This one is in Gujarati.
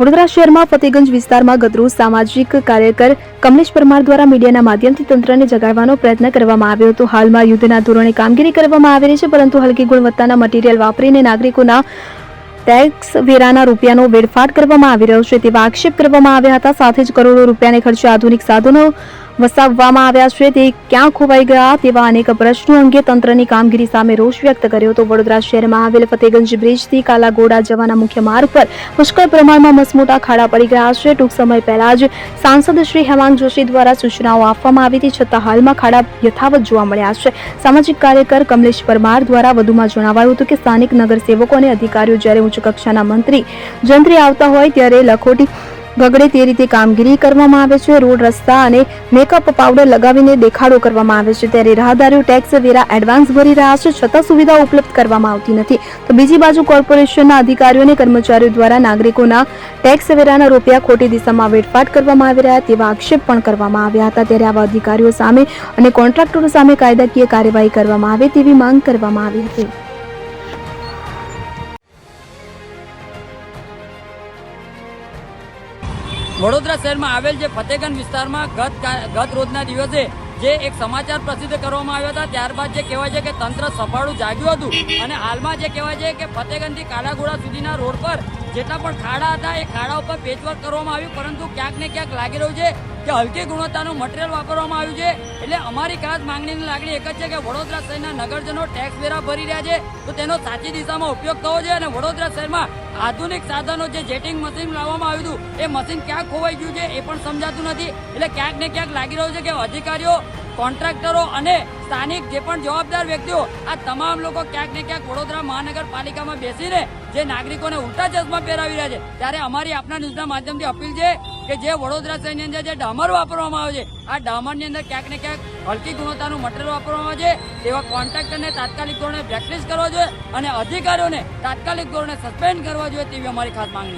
વડોદરા શહેરમાં ફતેગંજ વિસ્તારમાં ગતરોજ સામાજિક કાર્યકર કમલેશ પરમાર દ્વારા મીડિયાના માધ્યમથી તંત્રને જગાડવાનો પ્રયત્ન કરવામાં આવ્યો હતો. હાલમાં યુદ્ધના ધોરણે કામગીરી કરવામાં આવી રહી છે, પરંતુ હલકી ગુણવત્તાના મટીરીયલ વાપરીને નાગરિકોના ટેક્સ વેરાના રૂપિયાનો વેડફાટ કરવામાં આવી રહ્યો છે. તેવા આક્ષેપ કરવામાં આવ્યા હતા. સાથે જ કરોડો રૂપિયાને ખર્ચે આધુનિક સાધનો વસાવવામાં આવ્યા છે. તે ક્યાં ખોવાઈ ગયા તેવા અનેક પ્રશ્નો અંગે તંત્રની કામગીરી સામે રોષ વ્યક્ત કર્યો હતો. વડોદરા શહેરમાં આવેલ ફતેગંજ બ્રિજથી કાલાગોડા જવાના મુખ્ય માર્ગ પર પુષ્કળ પ્રમાણમાં મસમોટા ખાડા પડી ગયા છે. ટૂંક સમય પહેલા જ સાંસદ શ્રી હેમાંગ જોશી દ્વારા સૂચનાઓ આપવામાં આવી હતી. છતાં હાલમાં ખાડા યથાવત જોવા મળ્યા છે. સામાજિક કાર્યકર કમલેશ પરમાર દ્વારા વધુમાં જણાવાયું હતું કે સ્થાનિક નગરસેવકો અને અધિકારીઓ જ્યારે કક્ષાના મંત્રી જંત્રી આવતા હોય ત્યારે લખોટી ગગડે તે રીતે કામગીરી કરવામાં આવે છે. રોડ, રસ્તા અને મેકઅપ પાવડર લગાવીને દેખાડો કરવામાં આવે છે. ત્યારે રાહદારીઓ ટેક્સ વેરા એડવાન્સ ભરી રહ્યા છે. છતાં સુવિધાઓ ઉપલબ્ધ કરવામાં આવતી નથી. તો બીજી બાજુ કોર્પોરેશનના અધિકારીઓ અને કર્મચારીઓ દ્વારા નાગરિકોના ટેક્સ વેરાના રૂપિયા ખોટી દિશામાં વેડફાટ કરવામાં આવી રહ્યા તેવા આક્ષેપ પણ કરવામાં આવ્યા હતા. ત્યારે આવા અધિકારીઓ સામે અને કોન્ટ્રાક્ટરો સામે કાયદાકીય કાર્યવાહી કરવામાં આવે તેવી માંગ કરવામાં આવી હતી. વડોદરા શહેરમાં આવેલ જે ફતેગંજ વિસ્તારમાં ગત ગત રોજના દિવસે જે એક સમાચાર પ્રસિદ્ધ કરવામાં આવ્યા હતા, ત્યારબાદ જે કહેવાય છે કે તંત્ર સફાળું જાગ્યું હતું અને હાલમાં જે કહેવાય છે કે ફતેગંજથી કાલાઘોડા સુધીના રોડ પર જેટલા પણ ખાડા હતા, એ ખાડા ઉપર પેચવર્ક કરવામાં આવ્યું, પરંતુ ક્યાંક ને ક્યાંક લાગી રહ્યું છે કે હલકી ગુણવત્તાનું મટીરિયલ વાપરવામાં આવ્યું છે. એટલે અમારી ખાસ માંગણીની લાગણી એક જ છે કે વડોદરા શહેરના નગરજનો ટેક્સ વેરા ભરી રહ્યા છે. તો તેનો સાચી દિશામાં ઉપયોગ થવો જોઈએ અને વડોદરા શહેરમાં આધુનિક સાધનો જે જેટિંગ મશીન લાવવામાં આવ્યું હતું, એ મશીન ક્યાં ખોવાઈ ગયું છે એ પણ સમજાતું નથી. એટલે ક્યાંક ને ક્યાંક લાગી રહ્યું છે કે અધિકારીઓ કોન્ટ્રાક્ટરો અને સ્થાનિક જે પણ જવાબદાર વ્યક્તિઓ આ તમામ લોકો ક્યાંક ને ક્યાંક વડોદરા મહાનગરપાલિકામાં બેસીને જે નાગરિકોને ઉલટા ચશ્મા પહેરાવી રહ્યા છે, ત્યારે અમારી આપના ન્યૂઝના માધ્યમથી અપીલ છે કે જે વડોદરા શહેરની અંદર જે ડામર વાપરવામાં આવે છે, આ ડામરની અંદર ક્યાંક ને ક્યાંક હલકી ગુણવત્તાનું મટીરિયલ વાપરવામાં આવે છે, તેવા કોન્ટ્રાક્ટરને તાત્કાલિક ધોરણે બ્લેકલિસ્ટ કરવા જોઈએ અને અધિકારીઓને તાત્કાલિક ધોરણે સસ્પેન્ડ કરવા જોઈએ તેવી અમારી ખાસ માંગણી